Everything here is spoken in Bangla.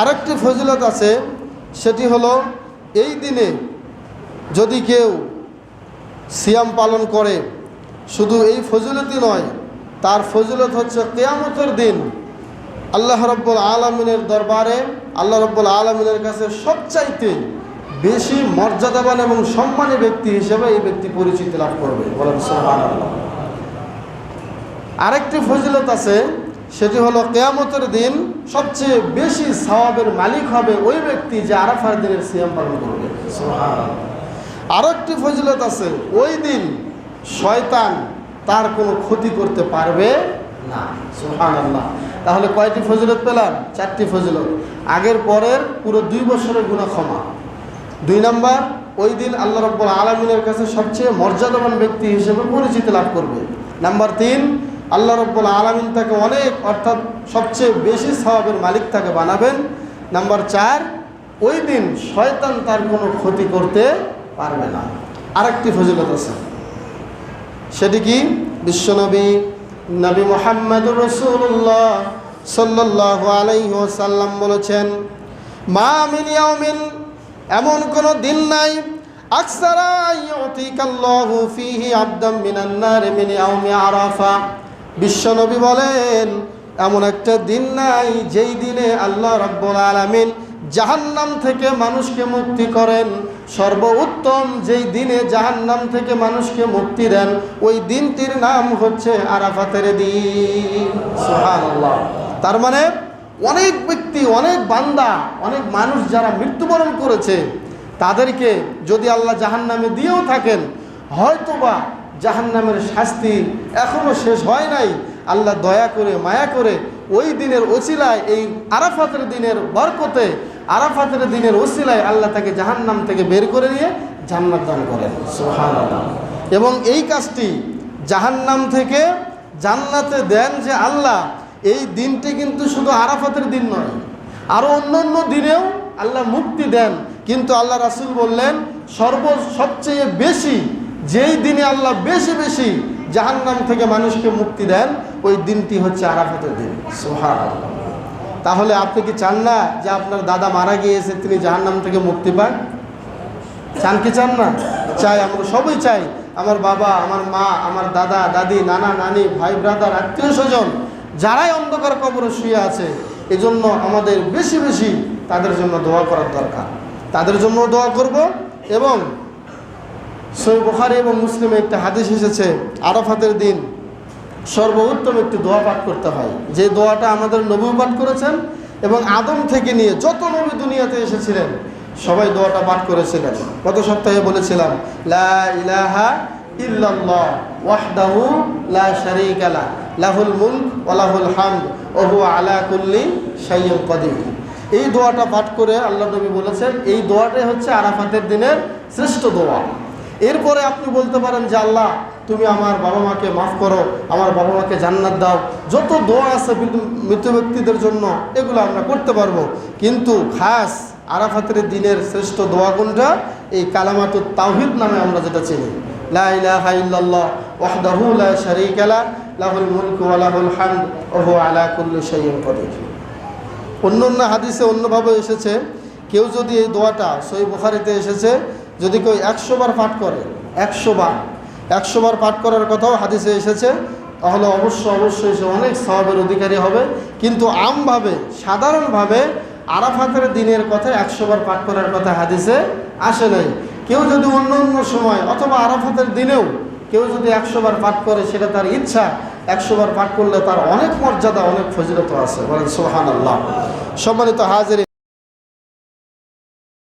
আরেকটি ফজিলত আছে, সেটি হলো এই দিনে যদি কেউ সিয়াম পালন করে, শুধু এই ফজিলতই নয়, তার ফজিলত হচ্ছে কেয়ামতের দিন আল্লাহ রব্বুল আলমিনের দরবারে, আল্লাহ রব্বুল আলমিনের কাছে সবচাইতে বেশি মর্যাদাবান এবং সম্মানী ব্যক্তি হিসেবে এই ব্যক্তি পরিচিতি লাভ করবে। আরেকটি ফজিলত আছে সেটি হলো কেয়ামতের দিন সবচেয়ে বেশি সওয়াবের মালিক হবে ওই ব্যক্তি যে আরাফার দিনের সিয়াম পালন করবে। আরও একটি ফজিলত আছে, ওই দিন শয়তান তার কোনো ক্ষতি করতে পারবে না। সুহান আল্লাহ তাহলে কয়টি ফজিলত পেলাম? চারটি ফজিলত। আগের পরের পুরো দুই বছরের গুণা ক্ষমা। দুই নাম্বার, ওই দিন আল্লাহ রব্বুল আলমিনের কাছে সবচেয়ে মর্যাদাবান ব্যক্তি হিসেবে পরিচিতি লাভ করবে। নাম্বার তিন আল্লাহ রব্বুল আলমিন তাকে অনেক, অর্থাৎ সবচেয়ে বেশি স্বভাবের মালিক তাকে বানাবেন। নাম্বার চার, ওই দিন শয়তান তার কোনো ক্ষতি করতে পারবে না। আরেকটি ফজিলত আছে। সেটি কি? বিশ্বনবী, নবী মোহাম্মদুর রসুল্লাহ সাল্লাহ আলাইসাল্লাম বলেছেন, মা মিন ইয়াউমিন, এমন কোনো দিন নাই। আকসারা ইউতিকাল্লাহু ফিহি আবদাম মিনান নার মিন ইয়াউমি আরাফা। বিশ্বনবী বলেন, এমন একটা দিন নাই যেই দিনে আল্লাহ রাব্বুল আলামিন জাহান্নাম থেকে মানুষকে মুক্তি করেন। সর্বোত্তম যেই দিনে জাহান্নাম থেকে মানুষকে মুক্তি দেন, ওই দিনটির নাম হচ্ছে আরাফাতের দিন। তার মানে অনেক ব্যক্তি, অনেক বান্দা, অনেক মানুষ যারা মৃত্যুবরণ করেছে, তাদেরকে যদি আল্লাহ জাহান্নামে দিয়েও থাকেন, হয়তোবা জাহান্নামের শাস্তি এখনও শেষ হয় নাই। আল্লাহ দয়া করে, মায়া করে ওই দিনের ওসিলায়, এই আরাফাতের দিনের বরকতে, আরাফাতের দিনের ওসিলায় আল্লাহ তাকে জাহান্নাম থেকে বের করে নিয়ে জান্নাত দান করেন। এবং এই কাজটি জাহান্নাম থেকে জান্নাতে দেন যে আল্লাহ, এই দিনটি কিন্তু শুধু আরাফাতের দিন নয় আরও অন্য অন্য দিনেও আল্লাহ মুক্তি দেন। কিন্তু আল্লাহ রাসুল বললেন, সর্ব, সবচেয়ে বেশি যেই দিনে আল্লাহ বেশি বেশি জাহান্নাম থেকে মানুষকে মুক্তি দেন, ওই দিনটি হচ্ছে আরাফাতের দিন। সোহার তাহলে আপনি কি চান না যে আপনার দাদা মারা গিয়েছে, তিনি জাহান্নাম থেকে মুক্তি পান? চান কি চান না? চাই, আমরা সবই চাই। আমার বাবা, আমার মা, আমার দাদা, দাদি, নানা, নানি, ভাই ব্রাদার আত্মীয় স্বজন, যারাই অন্ধকার কবরে শুয়ে আছে, এজন্য আমাদের বেশি বেশি তাদের জন্য দোয়া করার দরকার। তাদের জন্য দোয়া করব এবং সই বুখারি এবং মুসলিমে একটা হাদিস এসেছে, আরাফাতের দিন সর্বোত্তম একটি দোয়া পাঠ করতে হয়। যে দোয়াটা আমাদের নবী পাঠ করেছেন এবং আদম থেকে নিয়ে যত নবী দুনিয়াতে এসেছিলেন, সবাই দোয়াটা পাঠ করেছিলেন। গত সপ্তাহে বলেছিলাম, লা ইলাহা ইল্লাল্লাহ ওয়াহদাহু লা শারীকা লা, লাহুল মুলক ওয়া লাহুল হামদ, ওয়া আলা কুল্লি শাইইন কাদির। এই দোয়াটা পাঠ করে আল্লাহ নবী বলেছেন, এই দোয়াটাই হচ্ছে আরাফাতের দিনের শ্রেষ্ঠ দোয়া। এরপরে আপনি বলতে পারেন যে, আল্লাহ, তুমি আমার বাবা মাকে মাফ করো, আমার বাবা মাকে জান্নাত দাও। যত দোয়া আছে মৃত- ব্যক্তিদের জন্য, এগুলো আমরা করতে পারব। কিন্তু খাস আরাফাতের দিনের শ্রেষ্ঠ দোয়া কোনটা? এই কালামাতুত তাওহিদ নামে আমরা যেটা চিনি। অন্য অন্য হাদিসে অন্যভাবে এসেছে, কেউ যদি এই দোয়াটা সই বুখারিতে এসেছে যদি কেউ একশো বার পাঠ করে, একশো বার একশো বার পাঠ করার কথাও হাদিসে এসেছে, তাহলে অবশ্য, অবশ্যই সে অনেক স্বভাবের অধিকারী হবে। কিন্তু আমভাবে, সাধারণভাবে আরাফাতের দিনের কথা একশো বার পাঠ করার কথা হাদিসে আসে নাই। কেউ যদি অন্য অন্য সময় অথবা আরাফাতের দিনেও কেউ যদি একশো বার পাঠ করে, সেটা তার ইচ্ছা। একশো বার পাঠ করলে তার অনেক মর্যাদা, অনেক ফজিলত আছে। বলেন সোহান আল্লাহ সম্মানিত হাজির